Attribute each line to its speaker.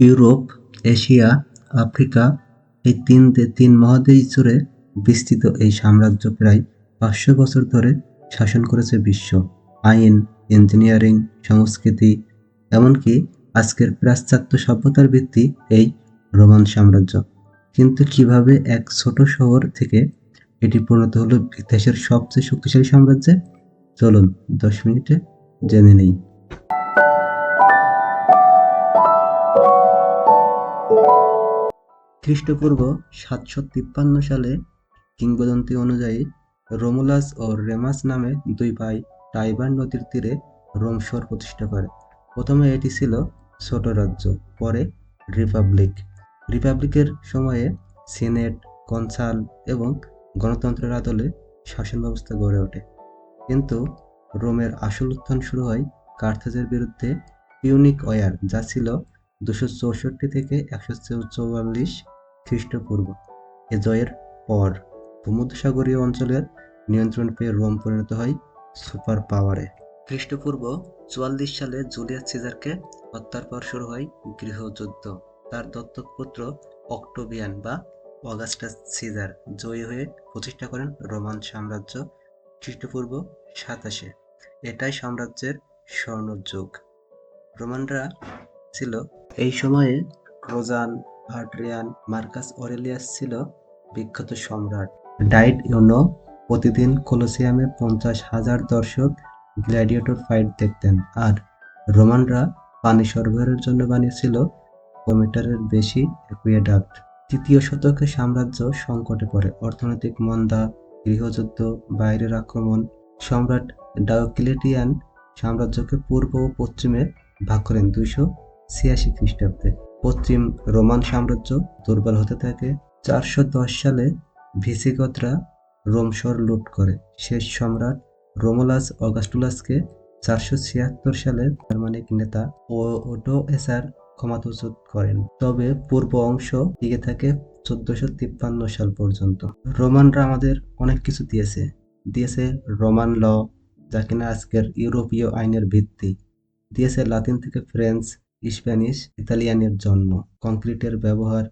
Speaker 1: Europe, Asia, Africa এই তিন তিন মহাদেশ জুড়ে বিস্তৃত এই সাম্রাজ্য প্রায় পাঁচশো বছর ধরে শাসন করেছে বিশ্ব। আইন, ইঞ্জিনিয়ারিং, সংস্কৃতি, এমনকি আজকের পাশ্চাত্য সভ্যতার ভিত্তি এই রোমান সাম্রাজ্য। কিন্তু কীভাবে এক ছোট শহর থেকে এটি পরিণত হলো ইতিহাসের সবচেয়ে শক্তিশালী সাম্রাজ্যে? চলুন দশ মিনিটে জেনে নেই। খ্রিস্টপূর্ব সাতশো তিপ্পান্ন সালে কিংবদন্তি অনুযায়ী রোমুলাস ও রেমাস নামে দুই ভাই টাইবার নদীর তীরে রোম শহর প্রতিষ্ঠা করে। প্রথমে এটি ছিল ছোট রাজ্য, পরে রিপাবলিক। রিপাবলিকের সময়ে সিনেট, কনসাল এবং গণতন্ত্রের আদলে শাসন ব্যবস্থা গড়ে ওঠে। কিন্তু রোমের আসল উত্থান শুরু হয় কার্থাজের বিরুদ্ধে পিউনিক ওয়ার যা ছিল দুশো চৌষট্টি থেকে একশো চৌয়াল্লিশ খ্রিস্টপূর্ব এ জয়ের পর ভূমধ্যসাগরীয় অঞ্চলের নিয়ন্ত্রণ পেয়ে রোম পরিণত হয় সুপার পাওয়ারে খ্রিস্টপূর্ব চুয়াল্লিশ সালে জুলিয়াস সিজারকে হত্যার পর শুরু হয় গৃহযুদ্ধ। তার দত্তক পুত্র অক্টোবিয়ান বা অগাস্টাস সিজার জয়ী হয়ে প্রতিষ্ঠা করেন রোমান সাম্রাজ্য খ্রিস্টপূর্ব সাতাশে। এটাই সাম্রাজ্যের স্বর্ণযুগ। রোমানরা ছিল এই সময়ে ট্রোজান হার্ট্রিয়ান মার্কাস অরেলিয়াস ছিল বিখ্যাত সম্রাট। ডাইট ইউনো প্রতিদিন কোলোসিয়ামে পঞ্চাশ হাজার দর্শক গ্ল্যাডিয়েটর ফাইট দেখতেন, আর রোমানরা পানি সরবরাহের জন্য বানিয়েছিল মিটারের বেশি অ্যাকুয়েডাক্ট তৃতীয় শতকে সাম্রাজ্য সংকটে পড়ে, অর্থনৈতিক মন্দা, গৃহযুদ্ধ, বাইরের আক্রমণ। সম্রাট ডায়োক্লিটিয়ান সাম্রাজ্যকে পূর্ব ও পশ্চিমে ভাগ করেন দুইশো ছিয়াশি খ্রিস্টাব্দে। পশ্চিম রোমান সাম্রাজ্য দুর্বল হতে থাকে। চারশো দশ সালে ভিসিগতরা রোম শহর লুট করে। শেষ সম্রাট রোমুলাস অগাস্টুলাসকে চারশো ছিয়াত্তর সালে জার্মানিক নেতা ও ওটো এসার ক্ষমতাচ্যুত করেন। তবে পূর্ব অংশ টিকে থাকে চোদ্দশো তিপ্পান্ন সাল পর্যন্ত। রোমানরা আমাদের অনেক কিছু দিয়েছে। দিয়েছে রোমান ল, যা কিনা আজকের ইউরোপীয় আইনের ভিত্তি। দিয়েছে লাতিন থেকে ফ্রেঞ্চ স্প্যানিশ ইতালিয়ানের জন্ম। কংক্রিটের ব্যবহার